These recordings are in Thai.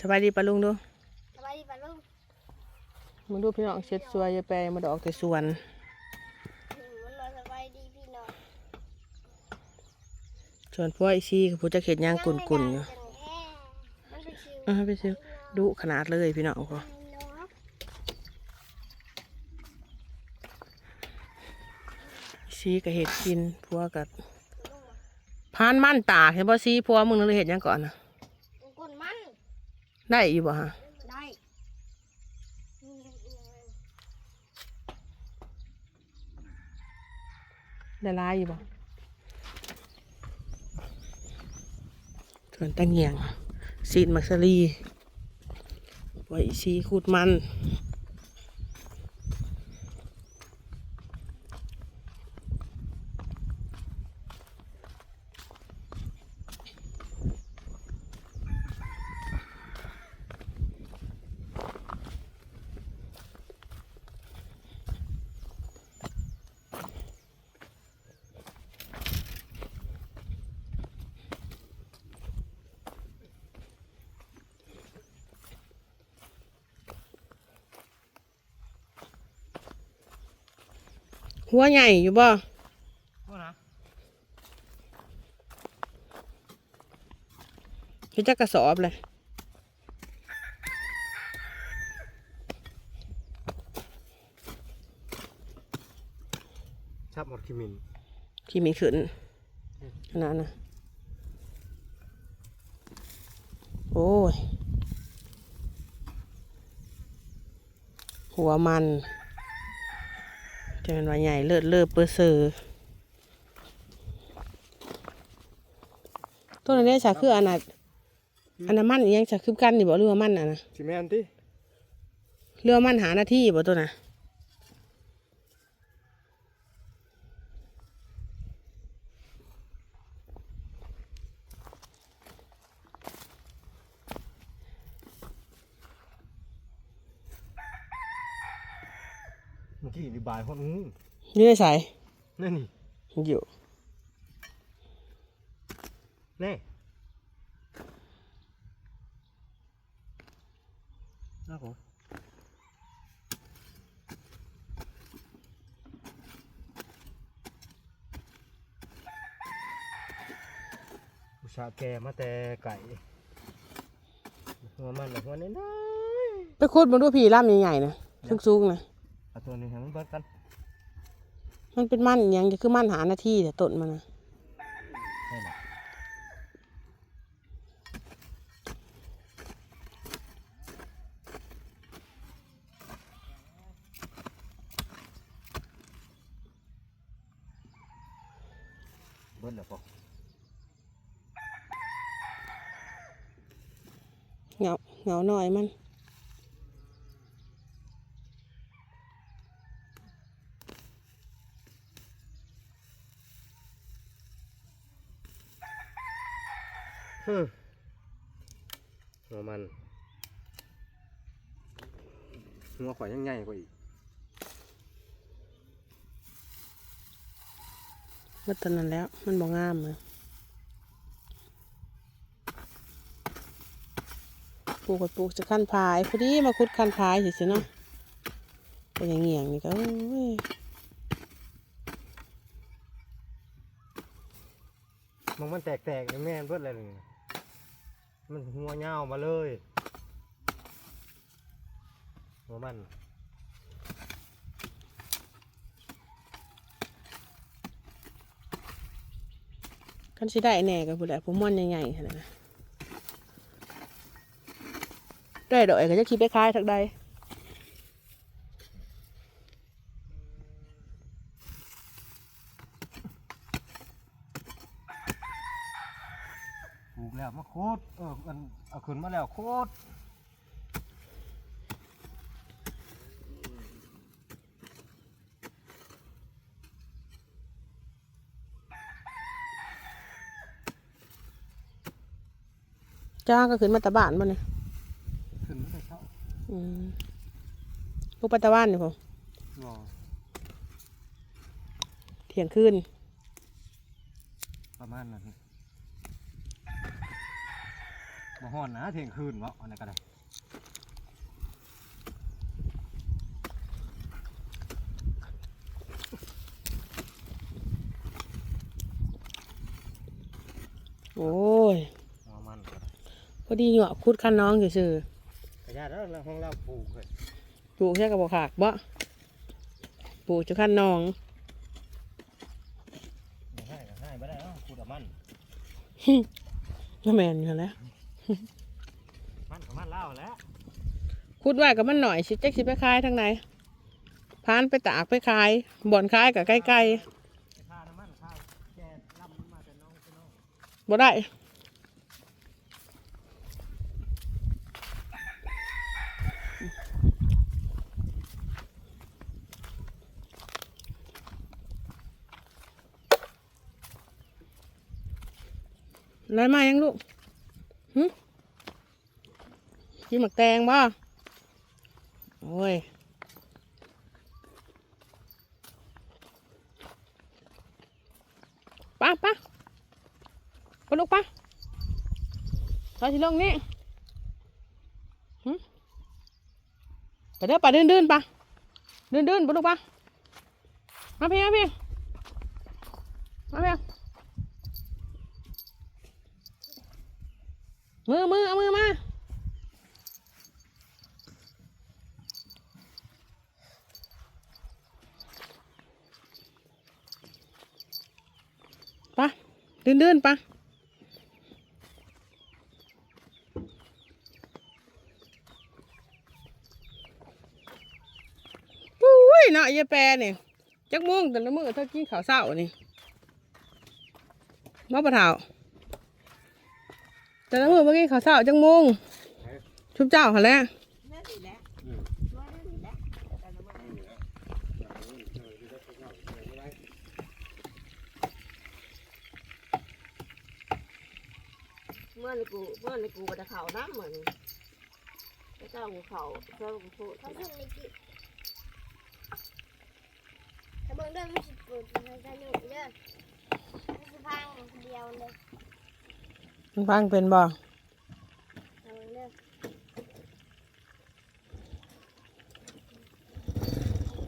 สบายดีปะลุงดูสบายดีป่ะลุงมึงดูพี่น้องเช็ดสวยอยายแปรมาดอกแต่สวนอืมมันนอนสบายดีพี่น้องส่วนพวกไอซีกับผู้จะเข็ดย่างกุนกุนๆอยู่มันเป็นชื่ออ่าไปซิดุขนาดเลยพี่น้องก็นกซีกับเห็ดกินพวกกับพานมั่นตากเห็นบ่ซีพวกมึงนึกเลยเห็ดหยังก่อนนะกุนมัน ได้อยู่บ่ฮะได้ได้ลายอยู่บ่ส่วนตั้งเงียง ซีดมักซารีไว้ซีขูดมัน หัวใหญ่อยู่บ่พูดนะเฮ็ดจักกระสอบเลยชับหมดคิมินที่มีขึ้นขนาดนะโอ้ย หัวมัน จะเป็นว่าใหญ่เลิศเลิศเปอร์เซอร์ต้นอันนี้ฉากคืออันนั้นอันนั้นมันอิหยังฉากคือกันนี่บอกเรือว่ามันอะนะชิแมนที่เรือว่ามันหาหน้าที่บอกตัวน่ะ เมื่อกี้อธิบายคนอื้อนี่ได้ใส่นั่นนี่อยู่แน่ครับผมอุตส่าห์แก่มาแต่ไก่หัวมันน่ะหัวน้อยไปขุดมาดูผีล่ำใหญ่ๆนะสูงๆนะๆ เอาตัวนี้ให้มันเบิดกันมันเป็นมันอหยังจะคือมันหาหน้าที่แต่ต้นมันนะนี่แหละเบิดแล้วปะเหงาเหงาหน่อยมัน ฮึหัว มันหัวข่อยยังใหญ่กว่าอีกมันตอนนั้นแล้ว มันบ่งามเลยปลูกก็ปลูกจะขั้นพายพอดีมาคุดขั้นพายเฉยๆเนาะเป็นอย่างเงี้ยงนี่ก็โอ้ยมันมันแตกๆในแม่นเบิดเลยนี่ มันหัวเงามาเลย หัวมันกันสิได้แน่กับผู้ใดผมมอนใหญ่ๆขนาดนั้นได้ดอกเอกก็จะคิดไปคล้ายทักใด ปลูกแล้วมาโคตร เออมันเอาขึ้นมาแล้วโคตรจ้างก็ขึ้นมาตะบ้านบ่เนี่ยขึ้นมาแต่เช้าอืมพวกปัตตะวันนี่ผมรอเที่ยงคืนประมาณนั้น บ่ฮ้อนนะเที่ยงคืนวะอันนั้นก็ได้โอ้ยเอามันก็ได้พอดีเหยาะคุดคันน้องซื่อกระยาแล้วเราของเราปลูกเลยๆปลูกแค่กระบอกขากบ่ปลูกจะคันน้องบ่ให้ก็ให้บ่ได้เอ้าพูดกับมันก็แมนอยู่แหล้ว มันกับมันเล่าแล้ว คุดไว้กับมันหน่อยสิแจ็คสิไปขายทางไหนพานไปตากไปขาย บ่อนขายกับใกล้ค่าน้ำมันค่าแก๊สลำมาแต่น้องแต่น้องๆบ่ได้ไรมายังลูกหึกินหมักแตงบ่ โอ้ยป้าป้าปลูกป้าเราที่ลงนี่หึไปเด้อป้าเดินเดินป้าเดินเดินปลูกป้ามาพียงมาพียงมาพียงมือมือเอามือมาเดินเดินๆป้าปุ้ยเนาะยายแปรนี่จักโมุ่งแต่ละมือเท่ากินข้าวเช้านี่มาปะเฒ่าแต่ละมื้อมากินข้าวเช้าจักโมุ่งชุบเจ้าหั่นแหละ เมื่อนี่กูเมื่อนี่กูก็จะเข่าน้ำเหมือนพระเจ้ากูเข่าเจ้ากูพูดเขาขึ้นในกิถ้าเบิ่งเด้อมันสิเปิดในใจหนึ่งเด้อมันสิพังเดียวเลยมึงฟังเป็นบ่ถ้าเบิ่งเด้อ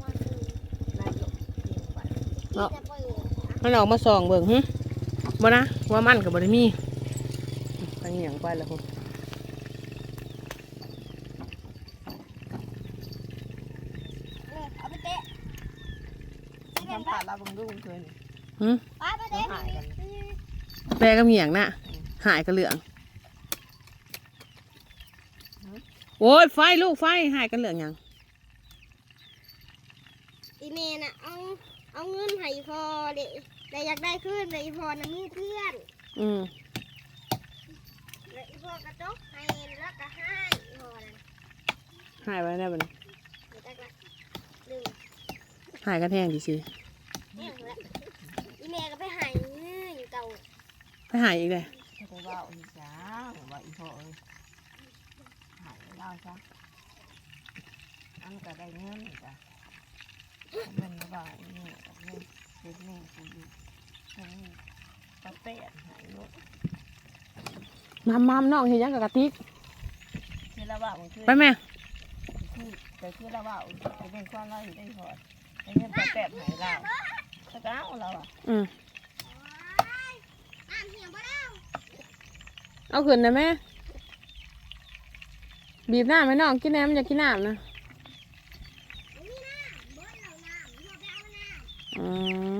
ว่าคือนายกเองไปที่จะเปิดมันออกมาส่องเบิ่งหึบ่นะว่ามันกับบ่ได้มี ไปเหยียงไปแล้วพุ่นเนี่ยเอาไปเตะที่เป็นทำผ่านเราบังดูเคยนี่หึป้าไปเตะหายกันแปรกับเหยียงน่ะ หายกันเหลือง โอ้ยไฟลูกไฟหายกันเหลืองหยัง อีเมน่ะเอาเอาเงินให้พอเด็แต่อยากได้ขึ้นแต่อีพอน่ะมีเพื่อน อืมแล้วอี พอกระจกให้แล้วก็ให้อีพอน่ะหายไปแน่บัดนี้เดี๋ยวจักละดึงหายกันแห้งดีสิเนี่ยแหละอีเมก็ไปใหายเงินเก่าไปหายอีกเลยเขาจะว่าอีจ้าว่าอีพ่อเอ้ยหายเล่าจ้ะอันก็ได้เงินจ้ะมันว่าอีเนี่ยกับแม่เด็กแม่กูอยู่ทั้งตะเตะหายลูก มามามน้องเห็นยังกับกะติกที่ละว่ามันคือไปแม่ คือแต่ที่ละว่าจะเป็นความเราอยู่ได้พอไอ้เงินตะแปะหายเราตะก้าวเราอะอืมน้ำเหี่ยวบ่ได้เอาขึ้นนะแม่ บีบหน้าไหมน้องกินแหนมนอยากกินน้ำนะมีน้ำบ่เราน้ำเราไปเอาน้อืม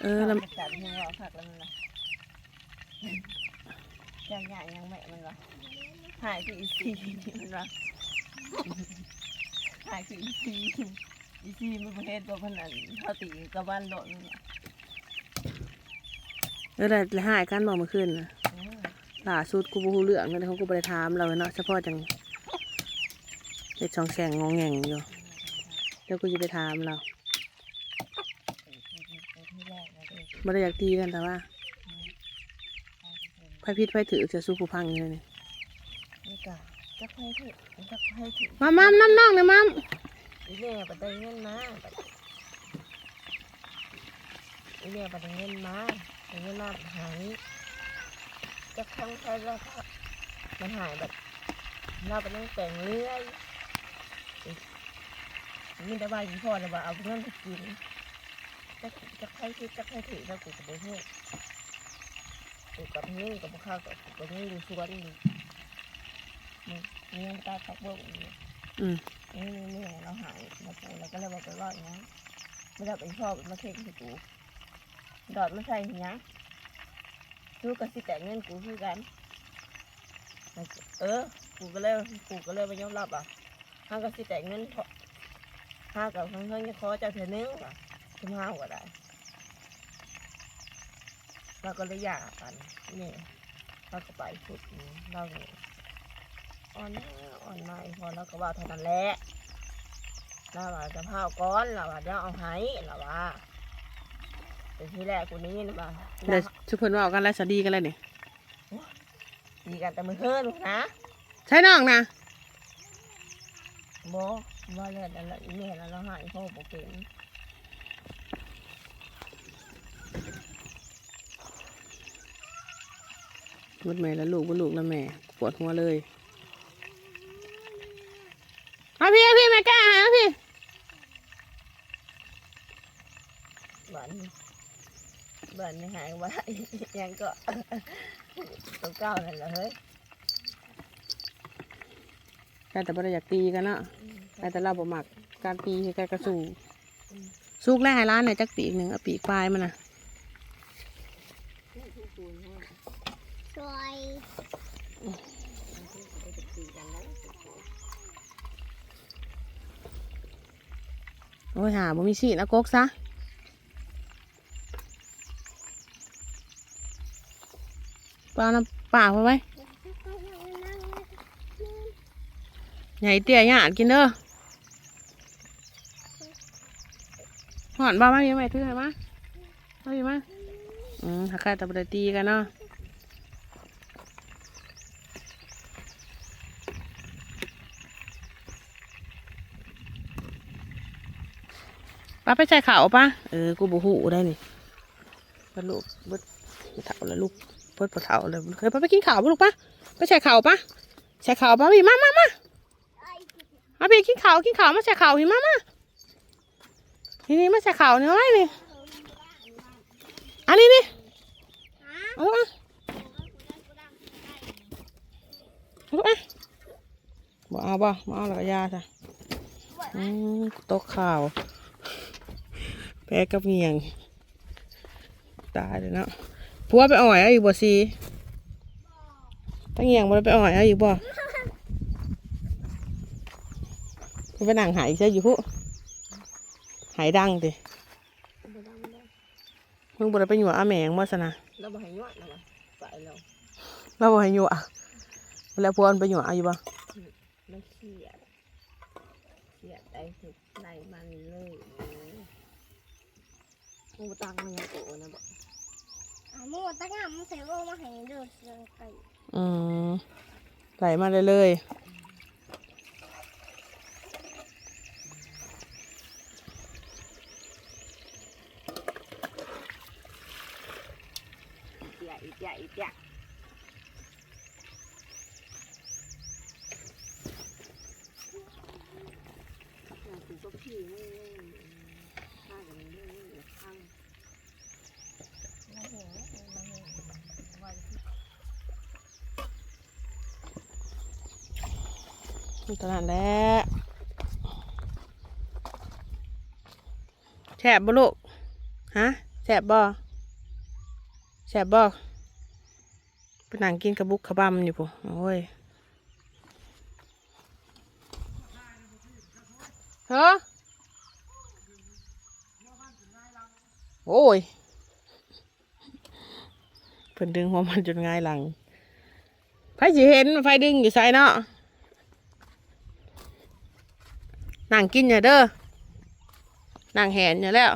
เออเราแล้วจัดยังเราผักแล้วมันละ ยังใหญ่ยังแม่มันละหายคืออีซีมันละหายคืออีซีอีซีมันประเทศตัวพนันเขาตีกับบ้านโดนเออแล้วหายกันบอกเมื่อคืนนะล่าสุดกูบูเรื่องเลยเขากูไปถามเราเนาะเฉพาะจังเด็กช่องแข่งงองแงงอยู่เดี๋ยวกูจะไปถามเราที่แรกนะเด็กไม่ได้อยากตีกันแต่ว่า ไฟพิษไฟถือจะสู้ผู้พังอยู่เลยนี่นี่กะจะให้ถึงจะให้ถึงมามามน้ำน้องเนี่ยมามอีเนี่ยปัดได้เงินมาอีเนี่ยปัดได้เงินมาได้เงินมาหายจะทำใครแล้วมันหายแบบเราไปนั่งแต่งเรื่อยมีแต่ว่าอีพ่อเนี่ยว่าเอาเงินไปกินจะจะใครคิดจะใครถือแล้วกูก็ บ่ฮู้กูกับนี่กับข้าวกับกับนี่ดูสวนนี่นี่นี่ยังตาตักเบิ้งนี่อืมนี่นี่นี่เราหายมาปูแล้วก็เลยบอกไปว่าอย่างนี้ไม่ได้เป็นพ่อมาเค้งให้กูดอดมาใส่อย่างนี้กูก็สิแต่เงินกูคือกันเออกูก็เลยกูก็เลยไปยอมรับอะห้าก็สิแต่เงินห้ากับเพื่อนๆจะขอเจ้าเธอนึงอะทุ่มห้าก็ได้ เราก็เลยหย่ากันนี่เราก็ไปสุดนี้เราเนี่ยอ่อนหน้าอ่อนมาอีกพอเราก็ว่าเท่านั้นแหละเราว่าจะเผาก้อนเราว่าเดี๋ยวเอาให้เราว่าแต่ทีแรกกูนี้นะว่าเดี๋ยวชุบเพิ่นเว่ากันแล้วสดีกันแล้วนี่ดีกันแต่มือเพื่อนลูกนะใช่น้องนะโบว่าเลือดแล้วอีเมลแล้วเราหายพ่อบอกเป็น มดแม่แล้วลูกบ่ลูกแล้วแม่ปวดหัวเลยเอาพี่เอาพี่แม่กล้าหาเอาพี่บ้านบ้านไม่หายว่ายังก็ตัวเก้านั่นแหละเฮ้ยแต่แต่บ่ได้อยากตีกันเนาะแต่แต่เราบ่มักการตีคือการกระสู้สุกแล้วให้ร้านเนี่ยจักปีกหนึ่งเอาปีกปลายมันน่ะ ซอย โอ้ยหาบ่มีสินะกกซะปลาน้ำป่าไปไว้ใหญ่เตี้ยหยาดกินเด้อหอนบ้ามาเยอะไหมถือให้มาเอาอยู่มาอืมหักใครตะบดตีกันเนาะ ป้าไปใส่ข่าวปะเออ กูบูหูได้นี่ปลาลูกเบิดเถาแล้วลูกเบิดปลาเถาเลยเคยป้าไปกินข่าวปะลูกปะไปใส่ข่าวปะใส่ข่าวปะพี่มามามามาพี่กินข่าวกินข่าวมาใส่ข่าวพี่มามาทีนี้มาใส่ข่าวนี่เอาไว้นี่อันนี้นี่เอาลูกอะเอาลูกอะบ่เอาบ่บ่เอาแล้วก็ยาจ้ะอืมตกข่าว แพ้กับเมียง ตายเลยเนาะผัวไปอ่อยเอาอีกบ่ซีตั้งเงียงบ่ได้ไปอ่อยเอาอีกบ่เพิ่นไปนั่งหายใช่อยู่พุหายดังติมึงบ่ได้ไปอยู่อาแหมงบ่ซะนะเราบอกให้ยอดนะวะไปแล้วเราบ่ให้อยู่อะแล้วผัวมันไปอยู่อาอยู่บ่ไม่เครียดเครียดได้สุดในมันเลย กูตังมันยังโตนะบอกอะหมูตั้งงามมันใส่โลมาให้เดือดเดือดไก่อืมไหลมาเลยเลยเปียอีเปียอีเตอนนั้นแหละแสบบ่ลูกฮะแสบบ่แสบบ่ไปนั่งกินกระบุกกระบำอยู่ปุ๊โอ้ยเฮ้อโอ้ยเพิ่นดึงหัวมันจนง่ายหลังไฟสิเห็นไฟดึงอยู่ไสเนาะ นั่งกินอย่าเด้อนั่งแหนอย่าแล้ว